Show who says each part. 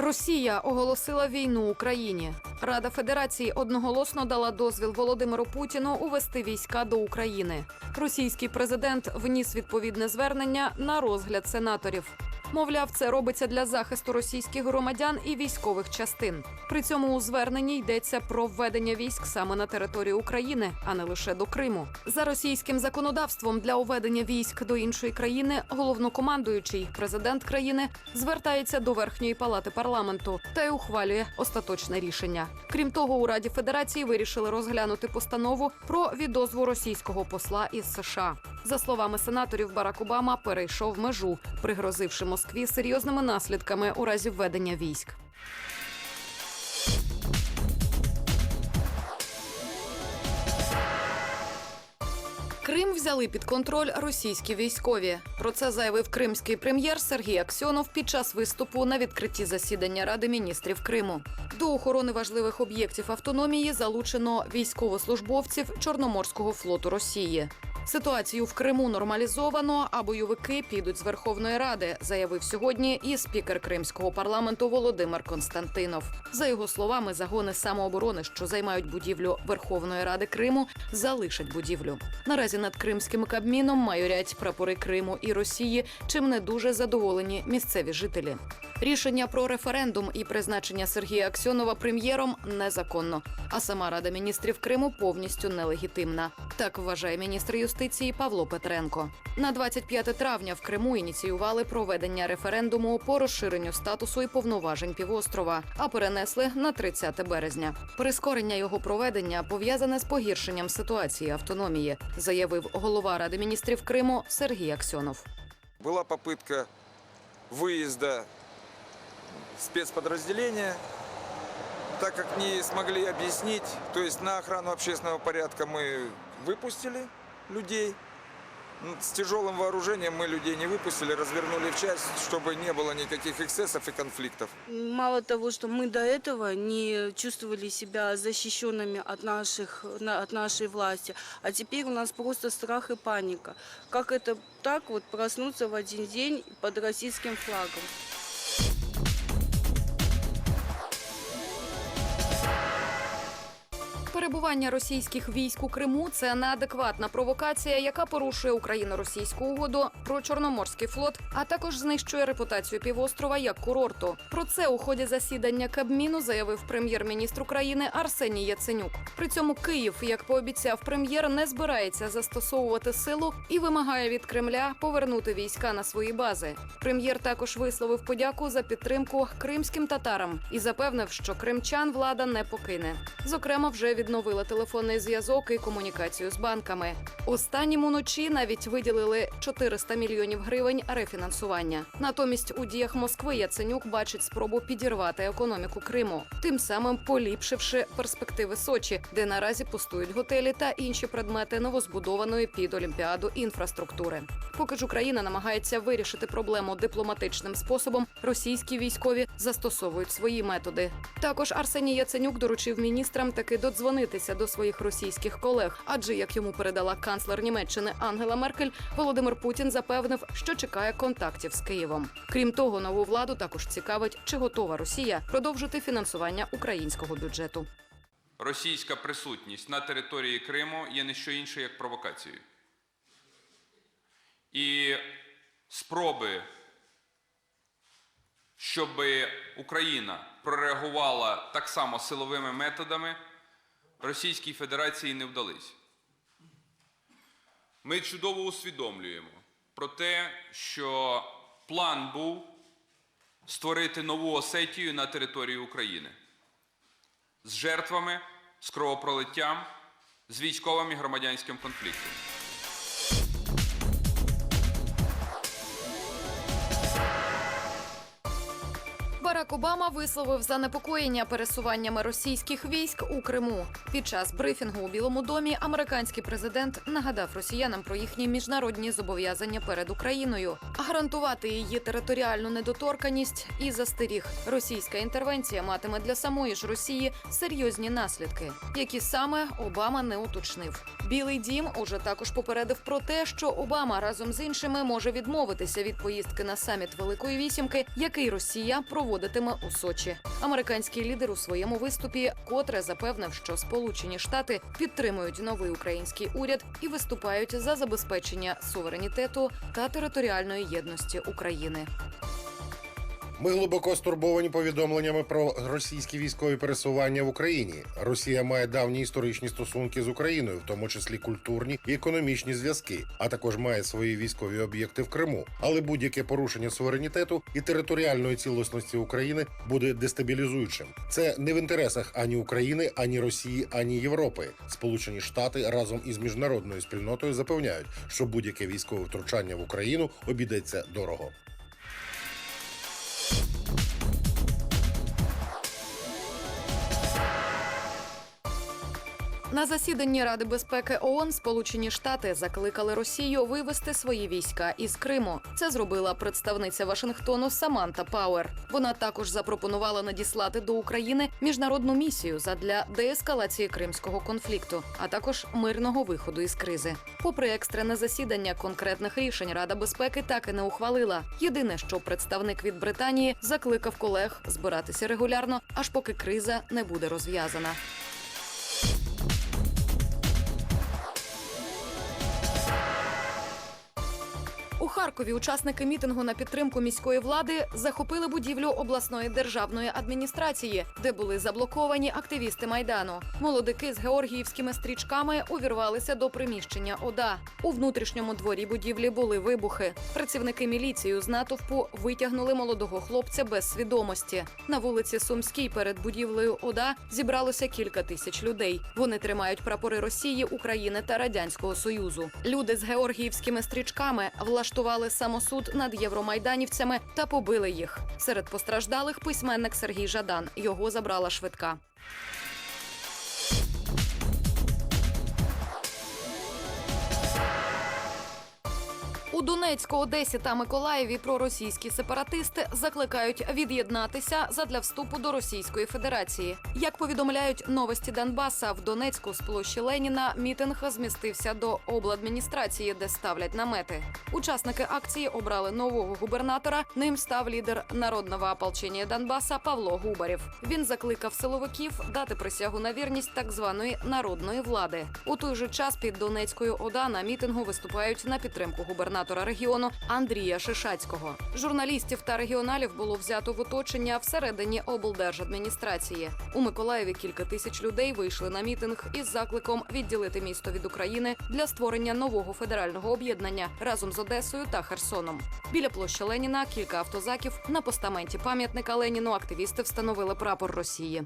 Speaker 1: Росія оголосила війну Україні. Рада Федерації одноголосно дала дозвіл Володимиру Путіну увести війська до України. Російський президент вніс відповідне звернення на розгляд сенаторів. Мовляв, це робиться для захисту російських громадян і військових частин. При цьому у зверненні йдеться про введення військ саме на територію України, а не лише до Криму. За російським законодавством для уведення військ до іншої країни головнокомандуючий президент країни звертається до верхньої палати парламенту та й ухвалює остаточне рішення. Крім того, у Раді Федерації вирішили розглянути постанову про відозву російського посла із США. За словами сенаторів, Барак Обама перейшов межу, пригрозивши Москві серйозними наслідками у разі введення військ. Крим взяли під контроль російські військові. Про це заявив кримський прем'єр Сергій Аксьонов під час виступу на відкритті засідання Ради міністрів Криму. До охорони важливих об'єктів автономії залучено військовослужбовців Чорноморського флоту Росії. Ситуацію в Криму нормалізовано, а бойовики підуть з Верховної Ради, заявив сьогодні і спікер Кримського парламенту Володимир Константинов. За його словами, загони самооборони, що займають будівлю Верховної Ради Криму, залишать будівлю. Наразі над кримським кабміном майорять прапори Криму і Росії, чим не дуже задоволені місцеві жителі. Рішення про референдум і призначення Сергія Аксьонова прем'єром незаконно. А сама Рада міністрів Криму повністю нелегітимна. Так вважає міністр юстиції Павло Петренко. На 25 травня в Криму ініціювали проведення референдуму по розширенню статусу і повноважень півострова, а перенесли на 30 березня. Прискорення його проведення пов'язане з погіршенням ситуації автономії, заявив голова Ради міністрів Криму Сергій Аксьонов.
Speaker 2: Была попытка выезда спецподразделения, так как не смогли объяснить, то есть на охрану общественного порядка мы выпустили людей, Ну, с тяжелым вооружением мы людей не выпустили, развернули в часть, чтобы не было никаких эксцессов и конфликтов.
Speaker 3: Мало того, что мы до этого не чувствовали себя защищенными от, наших, на- от нашей власти, а теперь у нас просто страх и паника. Как это так вот проснуться в один день под российским флагом?
Speaker 1: Перебування російських військ у Криму це неадекватна провокація, яка порушує Україно-російську угоду про Чорноморський флот, а також знищує репутацію півострова як курорту. Про це у ході засідання Кабміну заявив прем'єр-міністр України Арсеній Яценюк. При цьому Київ, як пообіцяв прем'єр, не збирається застосовувати силу і вимагає від Кремля повернути війська на свої бази. Прем'єр також висловив подяку за підтримку кримським татарам і запевнив, що кримчан влада не покине. Зокрема, вже відновила телефонний зв'язок і комунікацію з банками. Останнім уночі навіть виділили 400 мільйонів гривень рефінансування. Натомість у діях Москви Яценюк бачить спробу підірвати економіку Криму, тим самим поліпшивши перспективи Сочі, де наразі пустують готелі та інші предмети новозбудованої під Олімпіаду інфраструктури. Поки ж Україна намагається вирішити проблему дипломатичним способом, російські військові застосовують свої методи. Також Арсеній Яценюк доручив міністрам таки додзвонитися до своїх російських колег, адже як йому передала канцлер Німеччини Ангела Меркель, Володимир Путін запевнив, що чекає контактів з Києвом. Крім того, нову владу також цікавить, чи готова Росія продовжити фінансування українського бюджету.
Speaker 4: Російська присутність на території Криму є не що інше, як провокацією. І спроби, щоб Україна прореагувала так само силовими методами, Російській Федерації не вдались. Ми чудово усвідомлюємо про те, що план був створити нову Осетію на території України з жертвами, з кровопролиттям, з військовим і громадянським конфліктом.
Speaker 1: Барак Обама висловив занепокоєння пересуваннями російських військ у Криму. Під час брифінгу у Білому домі американський президент нагадав росіянам про їхні міжнародні зобов'язання перед Україною, гарантувати її територіальну недоторканість і застеріг. Російська інтервенція матиме для самої ж Росії серйозні наслідки, які саме Обама не уточнив. Білий дім уже також попередив про те, що Обама разом з іншими може відмовитися від поїздки на саміт Великої вісімки, який Росія проводитиме проходитиме у Сочі. Американський лідер у своєму виступі котре запевнив, що Сполучені Штати підтримують новий український уряд і виступають за забезпечення суверенітету та територіальної єдності України.
Speaker 5: Ми глибоко стурбовані повідомленнями про російські військові пересування в Україні. Росія має давні історичні стосунки з Україною, в тому числі культурні і економічні зв'язки, а також має свої військові об'єкти в Криму. Але будь-яке порушення суверенітету і територіальної цілісності України буде дестабілізуючим. Це не в інтересах ані України, ані Росії, ані Європи. Сполучені Штати разом із міжнародною спільнотою запевняють, що будь-яке військове втручання в Україну обійдеться дорого.
Speaker 1: На засіданні Ради безпеки ООН Сполучені Штати закликали Росію вивести свої війська із Криму. Це зробила представниця Вашингтону Саманта Пауер. Вона також запропонувала надіслати до України міжнародну місію задля деескалації кримського конфлікту, а також мирного виходу із кризи. Попри екстрене засідання, конкретних рішень Рада безпеки так і не ухвалила. Єдине, що представник від Британії закликав колег збиратися регулярно, аж поки криза не буде розв'язана. Харкові учасники мітингу на підтримку міської влади захопили будівлю обласної державної адміністрації, де були заблоковані активісти майдану. Молодики з георгіївськими стрічками увірвалися до приміщення ОДА. У внутрішньому дворі будівлі були вибухи. Працівники міліції з натовпу витягнули молодого хлопця без свідомості. На вулиці Сумській перед будівлею ОДА зібралося кілька тисяч людей. Вони тримають прапори Росії, України та Радянського Союзу. Люди з георгіївськими стрічками влаштували самосуд над євромайданівцями та побили їх. Серед постраждалих письменник Сергій Жадан. Його забрала швидка. У Донецьку, Одесі та Миколаєві проросійські сепаратисти закликають від'єднатися задля вступу до Російської Федерації. Як повідомляють новості Донбаса, в Донецьку з площі Леніна мітинг змістився до обладміністрації, де ставлять намети. Учасники акції обрали нового губернатора. Ним став лідер народного ополчення Донбаса Павло Губарєв. Він закликав силовиків дати присягу на вірність так званої народної влади. У той же час під Донецькою ОДА на мітингу виступають на підтримку губернатора регіону Андрія Шишацького. Журналістів та регіоналів було взято в оточення всередині облдержадміністрації. У Миколаєві кілька тисяч людей вийшли на мітинг із закликом відділити місто від України для створення нового федерального об'єднання разом з Одесою та Херсоном. Біля площі Леніна кілька автозаків на постаменті пам'ятника Леніну активісти встановили прапор Росії.